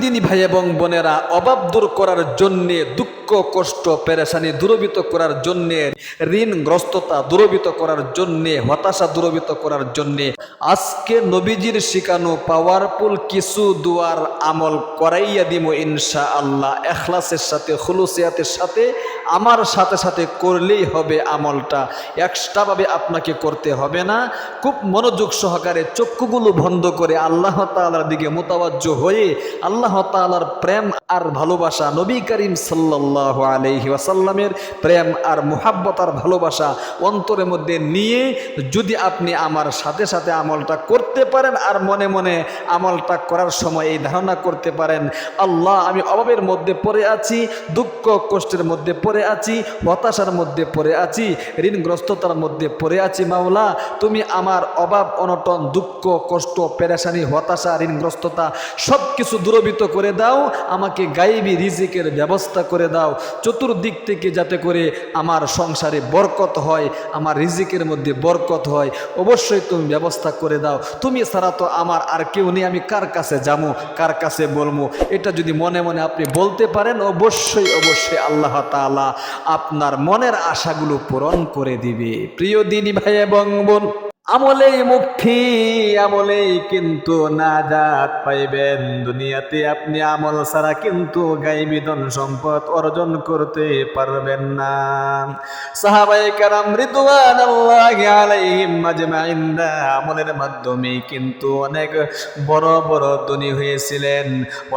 দিনী ভাই এবং বোনেরা অভাব দূর করার জন্যে, দুঃখ, কষ্ট, পেরেশানি দূরবিত করার জন্যে, ঋণগ্রস্ততা দূরবিত করার জন্যে, হতাশা দূরবিত করার জন্যে, আজকে নবীজির শিখানো পাওয়ারফুল কিছু দুয়ার আমল করাইয়া দিব ইনশা আল্লাহ এখলাসের সাথে, খুলুসিয়াতের সাথে আমার সাথে সাথে করলেই হবে আমলটা। এক্সট্রাভাবে আপনাকে করতে হবে না। খুব মনোযোগ সহকারে চক্ষুগুলো বন্ধ করে আল্লাহ তালার দিকে মোতাবাজ্য হয়ে আল্লাহ তাআলার প্রেম আর ভালোবাসা, নবী করিম আলাইহি ওয়াসাল্লামের প্রেম আর মুহাব্বত আর ভালোবাসা অন্তরের মধ্যে নিয়ে যদি আপনি আমার সাথে সাথে আমলটা করতে পারেন আর মনে মনে আমলটা করার সময় এই ধারণা করতে পারেন, আল্লাহ আমি অভাবের মধ্যে পড়ে আছি, দুঃখ কষ্টের মধ্যে পড়ে আছি, হতাশার মধ্যে পড়ে আছি, ঋণগ্রস্ততার মধ্যে পড়ে আছি মাওলা। তুমি আমার অভাব, অনটন, দুঃখ, কষ্ট, পেরেশানি, হতাশা, ঋণগ্রস্ততা সব কিছু দূরবিত করে দাও। আমাকে গাইবি রিজিকের ব্যবস্থা করে দাও। চতুর্দিক থেকে যাতে করে আমার সংসারে বরকত হয়, আমার রিজিকের মধ্যে বরকত হয়, অবশ্যই তুমি ব্যবস্থা করে দাও। তুমি ছাড়া তো আমার আর কেউ নেই, আমি কার কাছে যাব, কার কাছে বলব? এটা যদি মনে মনে আপনি বলতে পারেন, অবশ্যই অবশ্যই আল্লাহ তাআলা আপনার মনের আশাগুলো পূরণ করে দিবে। প্রিয় দিনী ভাই এবং বোন আমলেই মুক্তি, আমলেই কিন্তু নাজাত পাইবেন। দুনিয়াতে আপনি আমল ছাড়া কিন্তু গাইবি ধন সম্পদ অর্জন করতে পারবেন না। সাহাবাই কারাম রিদওয়ান আল্লাহ আলাইহিম আজমাইন আমলের মাধ্যমে কিন্তু অনেক বড় বড় ধনী হয়েছিলেন।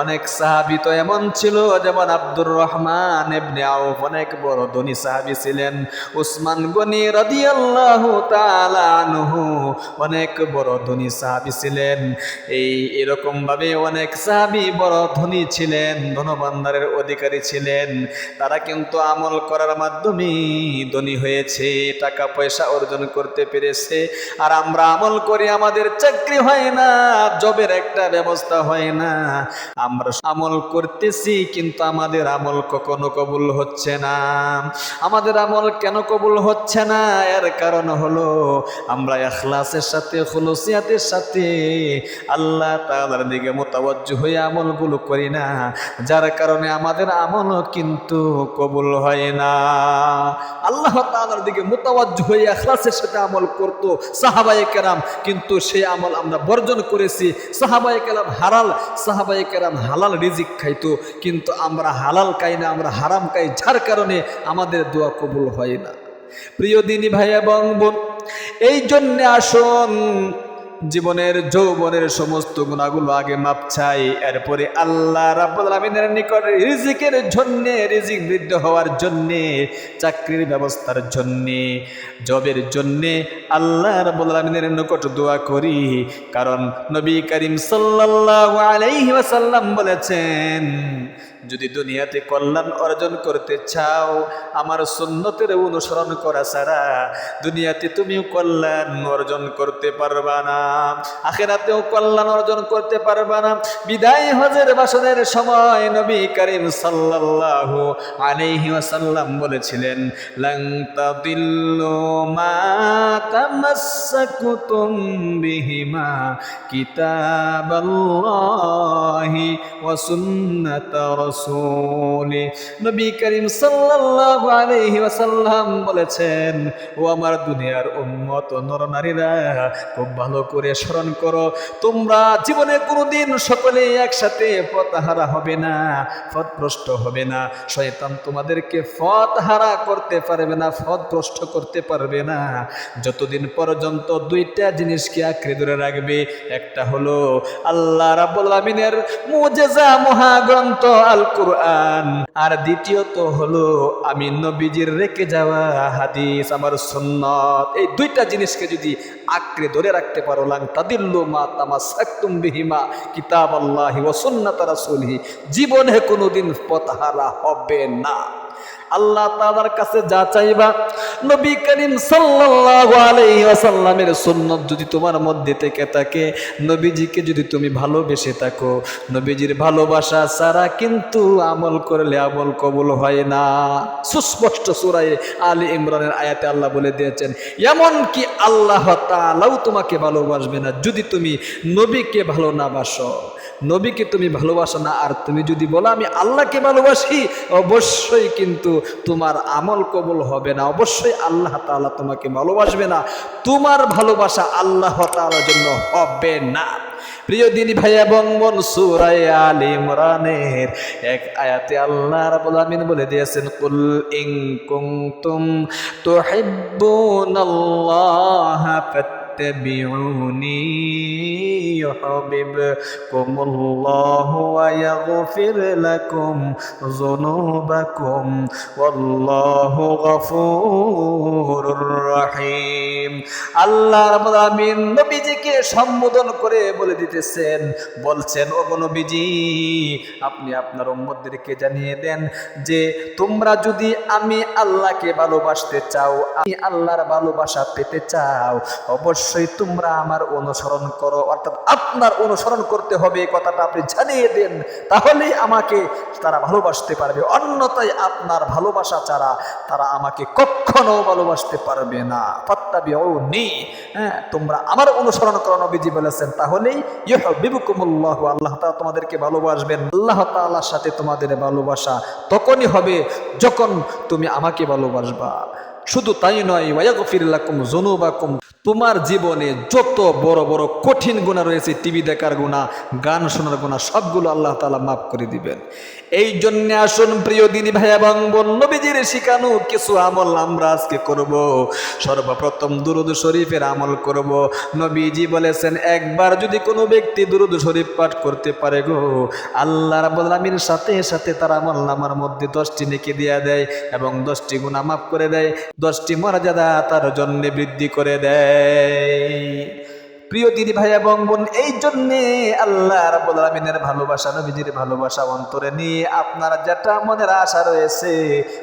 অনেক সাহাবি তো এমন ছিল, যেমন আব্দুর রহমান ইবনে আউফ, অনেক বড় ধনী সাহাবি ছিলেন। উসমান গনি রাদিয়াল্লাহু তাআলা আনহু অনেক বড় ধনী সাহাবি ছিলেন। এই এরকম ভাবে অনেক সাহাবি বড় ধনী ছিলেন ধনভান্ডারের অধিকারী ছিলেন। তারা কিন্তু আমল করার মাধ্যমে ধনী হয়েছে, টাকা পয়সা অর্জন করতে পেরেছে। আর আমরা আমল করি, আমাদের চাকরি হয় না, জবের একটা ব্যবস্থা হয় না। আমরা আমল করতেছি, কিন্তু আমাদের আমল কখনো কবুল হচ্ছে না। আমাদের আমল কেন কবুল হচ্ছে না? এর কারণ হলো, আমরা এখলাসের সাথে, খুলসিয়াতের সাথে আল্লাহ তাআলার দিকে মোতাবজ্জ হয়ে আমলগুলো করি না। যার কারণে আমাদের আমলও কিন্তু কবুল হয় না। আল্লাহ তাআলার দিকে মোতাবজ্জ হয়ে এখলাসের সাথে আমল করত সাহাবায়ে কেরাম, কিন্তু সেই আমল আমরা বর্জন করেছি। সাহাবাই কেরাম হালাল সাহাবাই কেরাম হালাল রিজিক খাইতো, কিন্তু আমরা হালাল খাই না, আমরা হারাম খাই, যার কারণে আমাদের দোয়া কবুল হয় না। প্রিয় দিনী ভাই এবং বোন এই জন্যে আসুন। জীবনের, যৌবনের সমস্ত গুণাগুলো আগে মাপ চাই। এরপরে আল্লাহ রাব্বুল নিকট রিজিকের জন্য, রিজিক বৃদ্ধ হওয়ার জন্য, চাকরির ব্যবস্থার জন্য, জবের জন্য আল্লাহ রাব্বুল নিকট দোয়া করি। কারণ নবী করিম সাল্লাল্লাহু ওয়াসাল্লাম বলেছেন, যদি দুনিয়াতে কল্যাণ অর্জন করতে চাও, আমার সুন্নতের অনুসরণ করা ছাড়া দুনিয়াতে তুমিও কল্যাণ অর্জন করতে পারবা না। আখেরাতেও কল্যাণ অর্জন করতে পারবা না বিদায় হজের বাসনের সময় নবী করিম সাল্লাল্লাহু আলাইহি ওয়াসাল্লাম বলেছিলেন, লং তাদিল্লু মা তামাসসাকুতুম বিহিমা কিতাবাল্লাহি ওয়া সুন্নাতা রাসূলি। নবী করিম সাল্লাল্লাহু আলাইহি ওয়াসাল্লাম বলেছেন, ও আমার দুনিয়ার উম্মত নরনারীরা খুব ভালো করে স্মরণ করো, তোমরা জীবনে কোনোদিন সকলে একসাথে পথহারা হবে না, পথভ্রষ্ট হবে না। শয়তান তোমাদেরকে পথহারা করতে পারবে না, পথভ্রষ্ট করতে পারবে না। যতদিন পর্যন্ত দুইটা জিনিসকে আঁকড়ে ধরে রাখবে, একটা হলো আল্লাহ আমিনের মুজেজা মহাগ্রন্থ আল কুরআন আর দ্বিতীয়ত হলো আমি নবীজির রেখে যাওয়া হাদিস, আমার সুন্নত। এই দুইটা জিনিসকে যদি আঁকড়ে ধরে রাখতে পারো। লাং তাদিল্লু মা তামা তামাসাক্তুম বিহিমা কিতাব আল্লাহি ও সন্ন্যতারা রাসূলিহি। জীবনে কোনোদিন পথহারা হবে না। আল্লাহ তাআলার কাছে যা চাইবা, নবী করিম সাল্লাল্লাহু আলাইহি ওয়াসাল্লামের সুন্নাত যদি তোমার মধ্যে থেকে থাকে, নবীজিকে যদি তুমি ভালোবেসে থাকো, নবীজির ভালোবাসা ছাড়া কিন্তু আমল করলে আমল কবুল হয় না। সুস্পষ্ট সূরায়ে আলী ইমরানের আয়াতে আল্লাহ বলে দিয়েছেন এমন কি আল্লাহ তাআলাও তোমাকে ভালোবাসবে না যদি তুমি নবীকে ভালো না বাসো। নবীকে তুমি ভালোবাসো না, আর তুমি যদি বলো আমি আল্লাহকে ভালোবাসি, অবশ্যই কিন্তু তোমার আমল কবুল হবে না। অবশ্যই আল্লাহ তাআলা তোমাকে ভালোবাসবে না। তোমার ভালোবাসা আল্লাহ তাআলার জন্য হবে না। প্রিয় দিনী ভাই এবং বোন সূরা আলে ইমরানের এক আয়াতে আল্লাহ রাব্বুল আমিন বলে দিয়েছেন, কুল ইন কুনতুম তুহিব্বুনাল্লাহা فاتبعوني يحببكم الله ويغفر لكم ذنوبكم والله غفور رحيم আল্লাহ রাব্বুল আমিন নবীজিকে সম্বোধন করে বলে দিতেছেন বলছেন ও গো নবীজি আপনি আপনার উম্মতদেরকে জানিয়ে দেন যে তোমরা যদি আমি আল্লাহকে ভালোবাসতে চাও আমি আল্লাহর ভালোবাসা পেতে চাও অবশ্যই তোমরা আমার অনুসরণ করো। অর্থাৎ আপনার অনুসরণ করতে হবে কথাটা আপনি জানিয়ে দেন, তাহলেই আমাকে তারা ভালোবাসতে পারবে। অন্যতায় আপনার ভালোবাসা ছাড়া তারা আমাকে কখনো ভালোবাসতে পারবে না। পত্তাবি ও হ্যাঁ তোমরা আমার অনুসরণ করো, নবীজি বলেছেন, তাহলেই ইহবিবুকুমুল্লাহ আল্লাহ তাআলা তোমাদেরকে ভালোবাসবেন। আল্লাহ তাআলার সাথে তোমাদের ভালোবাসা তখনই হবে যখন তুমি আমাকে ভালোবাসবা। শুধু তাই নয় জুনুবাকুম তোমার জীবনে যত বড় বড় কঠিন গুণা রয়েছে, টিভি দেখার গুণা গান শোনার গুণা সবগুলো আল্লাহ তালা মাফ করে দিবেন। এই জন্য আসুন প্রিয় দিনী ভাই এবং বোন, নবীজির শিখানো কিছু আমল আমরা আজকে করব। সর্বপ্রথম দুরুদ শরীফের আমল করব। নবীজি বলেছেন, একবার যদি কোনো ব্যক্তি দুরুদ শরীফ পাঠ করতে পারে গো, আল্লাহ আলামিনের সাথে সাথে তার আমল নামার মধ্যে দশটি নেকি দিয়া দেয় এবং দশটি গুণা মাফ করে দেয়। দশটি মর্যাদা তার জন্য বৃদ্ধি করে দেয়। প্রিয় দিদি ভাই এবং বোন, এই জন্যে আল্লাহ আলামিনের ভালোবাসা, নবীজির ভালোবাসা অন্তরে নিয়ে আপনার যেটা মনের আশা রয়েছে,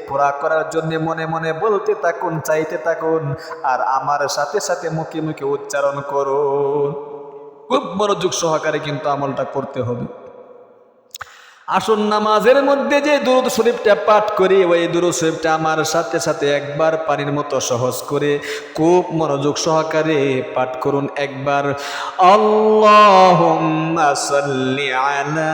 পুরা করার জন্য মনে মনে বলতে থাকুন, চাইতে থাকুন, আর আমার সাথে সাথে মুখে মুখে উচ্চারণ করুন। খুব মনোযোগ সহকারে কিন্তু আমলটা করতে হবে। আসুন নামাজের মধ্যে যে দুরুদ শরীফটা পাঠ করি, ওই দুরুদ শরীফটা আমার সাথে সাথে একবার পানির মতো সহজ করে খুব মনোযোগ সহকারে পাঠ করুন একবার। আল্লাহুম্মা সাল্লি আলা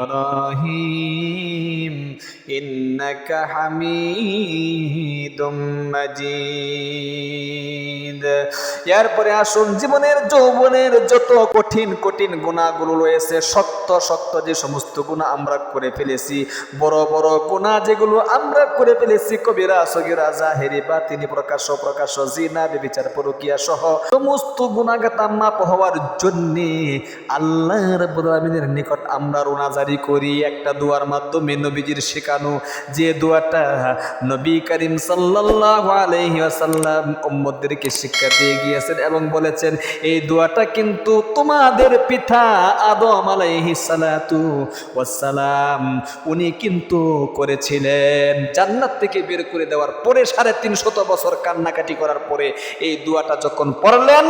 إبراهيم إنك حميد مجيد এরপরে আসুন, জীবনের যৌবনের যত কঠিন কঠিন গুণাগুলো রয়েছে, সত্য সত্য যে সমস্ত গুণা আমরা করে ফেলেছি, বড় বড় গুণা যেগুলো আমরা করে ফেলেছি, কবিরা, সগিরা, জাহেরি বা তিনি প্রকাশ্য প্রকাশ্য জিনা বেবিচার পরকিয়া সহ সমস্ত গুণাগাতা মাপ হওয়ার জন্যে আল্লাহ রাব্বুল নিকট আমরা রোনাজারি করি। একটা দোয়ার মাধ্যমে নবীজির শেখানো যে দোয়াটা নবী করিম সাল্লাল্লাহু আলাইহি ওয়াসাল্লাম উম্মতদেরকে শিক্ষা দিয়ে গিয়েছেন এবং বলেছেন, এই দোয়াটা কিন্তু তোমাদের পিতা আদম আলাইহিস সালাতু ওয়াসসালাম, উনি কিন্তু করেছিলেন। জান্নাত থেকে বের করে দেওয়ার পরে সাড়ে তিনশত বছর কান্নাকাটি করার পরে এই দোয়াটা যখন পড়লেন,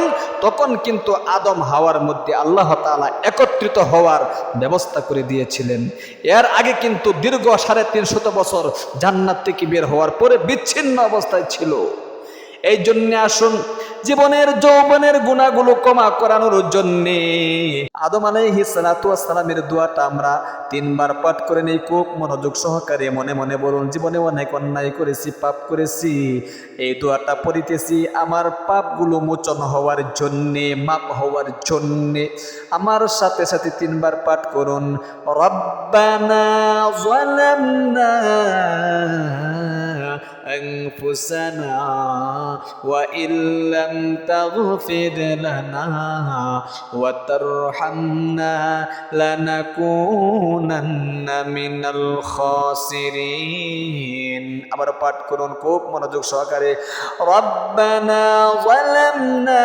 তখন কিন্তু আদম হাওয়ার মধ্যে আল্লাহ তাআলা একত্রিত হওয়ার ব্যবস্থা করে দিয়েছিলেন। এর আগে কিন্তু দীর্ঘ সাড়ে তিনশত বছর জান্নাত থেকে বের হওয়ার পরে বিচ্ছিন্ন অবস্থায় ছিল। এই জন্য আসুন, জীবনের যৌবনের গুণাগুলো ক্ষমা করানোর জন্যে। আদম আলাইহিস সালাতু ওয়াস সালামের দোয়াটা আমরা তিনবার পাঠ করে নেই, খুব মনোযোগ সহকারে মনে মনে বলুন, জীবনে অনেক অন্যায় করেছি, পাপ করেছি, এই দোয়াটা পড়িতেছি আমার পাপগুলো মোচন হওয়ার জন্যে, মাপ হওয়ার জন্যে। আমার সাথে সাথে তিনবার পাঠ করুন, রব্বানা أنفسنا وإن لم تغفر لنا وترحمنا لنكونن من الخاسرين আবার পাঠ করুন খুব মনোযোগ সহকারে রব্বানা যালামনা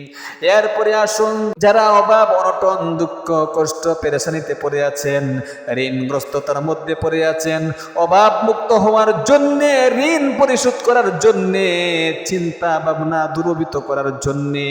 এরপরে আসুন, যারা অভাব অনটন, দুঃখ, কষ্ট, পেরেশানিতে পড়ে আছেন, ঋণগ্রস্ততার মধ্যে পড়ে আছেন অভাব মুক্ত হওয়ার জন্যে, ঋণ পরিশোধ করার জন্যে, চিন্তা ভাবনা দূরবিত করার জন্যে,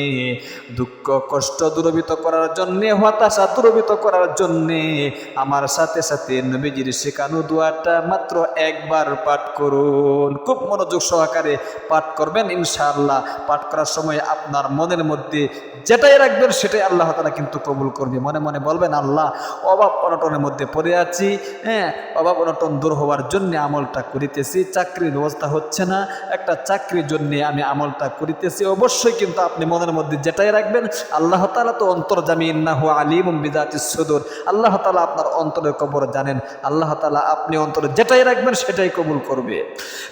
দুঃখ, কষ্ট দূরবিত করার জন্যে, হতাশা দূরবিত করার জন্যে, আমার সাথে সাথে নবীজির শেখানো দোয়াটা মাত্র একবার পাঠ করুন। খুব মনোযোগ সহকারে পাঠ করবেন ইনশাআল্লাহ। পাঠ করার সময় আপনার মনের মধ্যে যেটাই রাখবেন, সেটাই আল্লাহ তালা কিন্তু কবুল করবে। মনে মনে বলবেন, আল্লাহ, অভাব অনটনের মধ্যে পড়ে আছি হ্যাঁ অভাব অনটন দূর হওয়ার জন্য আমলটা করিতেছি, চাকরির ব্যবস্থা হচ্ছে না, একটা চাকরির জন্য আমি আমলটা করিতেছি। অবশ্যই কিন্তু আপনি মনের মধ্যে যেটাই রাখবেন, আল্লাহ তালা তো অন্তর জামিন না হো আলিম বিদাতি সদর। আল্লাহ তালা আপনার অন্তরের কবর জানেন। আল্লাহ তালা আপনি অন্তরে যেটাই রাখবেন, সেটাই কবুল করবে।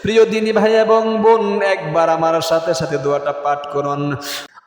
প্রিয় দিনী ভাই এবং বোন, একবার আমার সাথে সাথে দোয়াটা পাঠ করুন।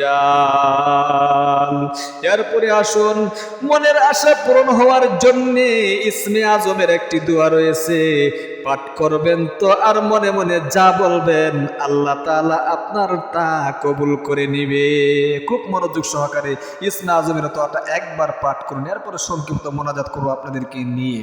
যান। এরপরে আসুন, মনের আশা পূরণ হওয়ার জন্যে ইসমে আজমের একটি দোয়া রয়েছে। পাঠ করবেন তো আর মনে মনে যা বলবেন, আল্লাহ তালা আপনার তা কবুল করে নিবে। খুব মনোযোগ সহকারে ইসমে আজমের তোয়াটা একবার পাঠ করুন, এরপরে সংক্ষিপ্ত মোনাজাত করব আপনাদেরকে নিয়ে।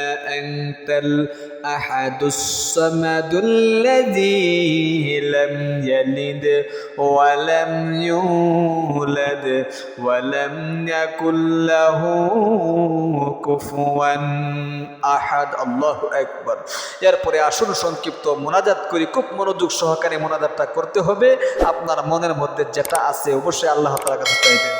أنت الأحد الصمد الذي لم يلد ولم يولد ولم يكن له كفوا أحد الله أكبر এরপরে আসুন সংক্ষিপ্ত মোনাজাত করি খুব মনোযোগ সহকারে মোনাজাতটা করতে হবে আপনার মনের মধ্যে যেটা আছে অবশ্যই আল্লাহ তাআলার কাছে চাইবেন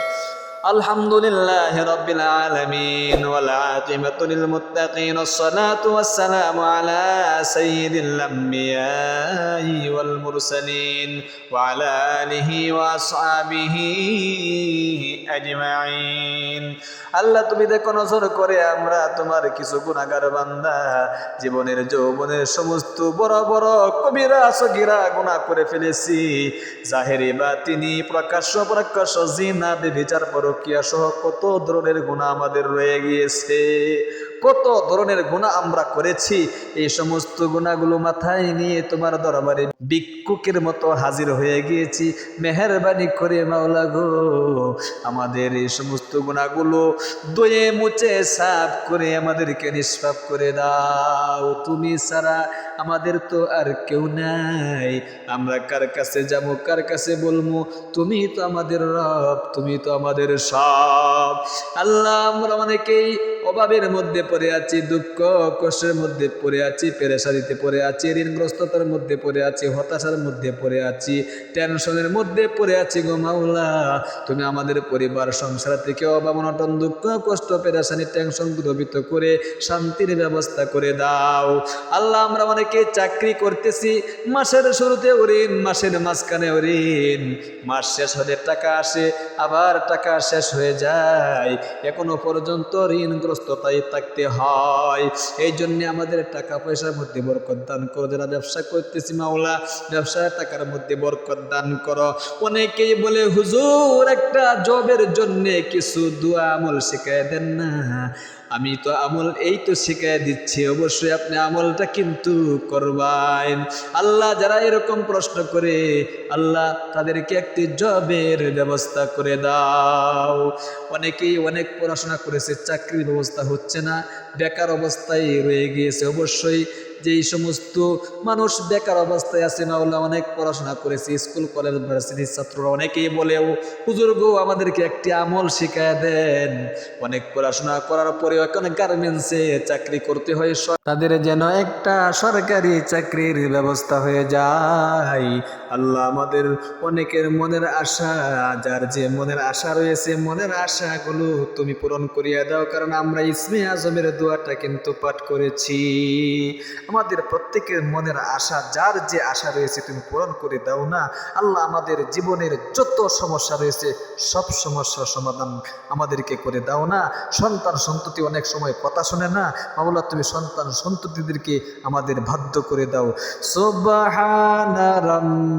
الحمد لله رب العالمين والعاقبة للمتقين الصلاة والسلام على سيد الأنبياء والمرسلين وعلى آله وأصحابه أجمعين আল্লাহ তুমি দেখো নজর করে আমরা তোমার কিছু গুণাগার বান্দা জীবনের যৌবনের সমস্ত বড় বড় কবিরা সগিরা গুণা করে ফেলেছি জাহেরি বা তিনি প্রকাশ্য প্রকাশ্য জিনা বেবিচার পরকিয়া সহ কত ধরনের গুণা আমাদের রয়ে গিয়েছে। কত ধরনের গুণা আমরা করেছি, এই সমস্ত গুণাগুলো মাথায় নিয়ে তোমার দরবারে ভিক্ষুকের মতো হাজির হয়ে গিয়েছি। মেহরবানি করে মাওলা গো, আমাদের এই সমস্ত গুণাগুলো দয়ে মুচে সাফ করে আমাদেরকে নিষ্পাপ করে দাও। তুমি ছাড়া আমাদের তো আর কেউ নাই। আমরা কার কাছে যাব, কার কাছে বলব? তুমি তো আমাদের রব, তুমি তো আমাদের সব। আল্লাহ আমরা অনেকেই অভাবের মধ্যে পড়ে আছি, দুঃখ, কষ্টের মধ্যে পড়ে আছি, পেরেশানিতে পড়ে আছি, ঋণগ্রস্ততার মধ্যে পড়ে আছি, হতাশার মধ্যে পড়ে আছি টেনশনের মধ্যে পড়ে আছি গো মাওলা। তুমি আমাদের পরিবার, সংসার থেকে অভাব, অনটন, দুঃখ, কষ্ট, পেরেশানি টেনশন দূরবিত করে শান্তির ব্যবস্থা করে দাও। আল্লাহ, আমরা অনেকে চাকরি করতেছি, মাসের শুরুতে ঋণ, মাসের মাঝখানে ঋণ। মাস শেষ হলে টাকা আসে, আবার টাকা শেষ হয়ে যায়। এখনও পর্যন্ত ঋণগ্রস্ততায় থাকতে হয়। এই জন্যে আমাদের টাকা পয়সার মধ্যে বরকত দান করো। যারা ব্যবসা করতেছি মাওলা, ব্যবসার টাকার মধ্যে বরকত দান করো। অনেকেই বলে, হুজুর, একটা জবের জন্যে কিছু দুয়া আমল শিখাই দেন না। আমি তো আমল এই তো শিখাই দিচ্ছি, অবশ্যই আপনি আমলটা কিন্তু করবেন। আল্লাহ যারা এরকম প্রশ্ন করে, আল্লাহ তাদেরকে একটি জবের ব্যবস্থা করে দাও। অনেকেই অনেক পড়াশোনা করেছে, চাকরির ব্যবস্থা হচ্ছে না, বেকার অবস্থায় রয়ে গিয়েছে। অবশ্যই যেই সমস্ত মানুষ বেকার অবস্থায় আছে মাওলা অনেক পড়াশোনা করেছে, স্কুল, কলেজ, ভার্সিটির ছাত্ররা অনেকেই বলেও হুজুর আমাদেরকে একটি আমল শিখায় দেন। অনেক পড়াশোনা করার পরে এখন গার্মেন্টসে চাকরি করতে হয়। তাদের যেন একটা সরকারি চাকরির ব্যবস্থা হয়ে যায়। আল্লাহ আমাদের অনেকের মনের আশা, যার যে মনের আশা রয়েছে, মনের আশাগুলো তুমি পূরণ করিয়া দাও, কারণ আমরা ইসমে আজমের দোয়াটা কিন্তু পাঠ করেছি। আমাদের প্রত্যেকের মনের আশা, যার যে আশা রয়েছে তুমি পূরণ করে দাও না, আল্লাহ আমাদের জীবনের যত সমস্যা রয়েছে, সব সমস্যার সমাধান আমাদেরকে করে দাও না। সন্তান সন্ততি অনেক সময় কথা শোনে না মামলা তুমি সন্তান সন্ততিদেরকে আমাদের বাধ্য করে দাও। সুবহানা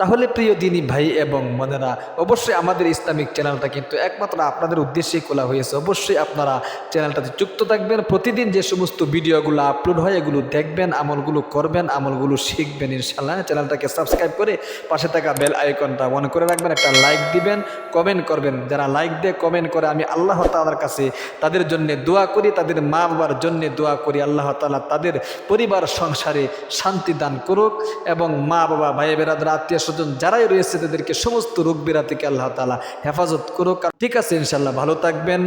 তাহলে প্রিয় দিনী ভাই এবং বোনেরা, অবশ্যই আমাদের ইসলামিক চ্যানেলটা কিন্তু একমাত্র আপনাদের উদ্দেশ্যেই খোলা হয়েছে। অবশ্যই আপনারা চ্যানেলটাতে যুক্ত থাকবেন। প্রতিদিন যে সমস্ত ভিডিওগুলো আপলোড হয়, এগুলো দেখবেন, আমলগুলো করবেন, আমলগুলো শিখবেন ইনশাল্লাহ চ্যানেলটাকে সাবস্ক্রাইব করে পাশে থাকা বেল আইকনটা অন করে রাখবেন, একটা লাইক দিবেন কমেন্ট করবেন। যারা লাইক দিয়ে কমেন্ট করে আমি আল্লাহ তালার কাছে তাদের জন্য দোয়া করি, তাদের মা বাবার জন্য দোয়া করি। আল্লাহ তালা তাদের পরিবার, সংসারে শান্তি দান করুক এবং মা বাবা ভাই বেরাদার আত্মীয় স্বজন যারাই রয়েছে তাদেরকে সমস্ত রোগ বিরা থেকে আল্লাহ তালা হেফাজত করুক। ঠিক আছে ইনশাল্লাহ ভালো থাকবেন।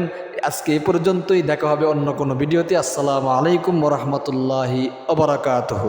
আজকে এ পর্যন্তই। দেখা হবে অন্য কোনো ভিডিওতে। আসসালামু আলাইকুম রহমতুল্লাহি অবরাকাতহ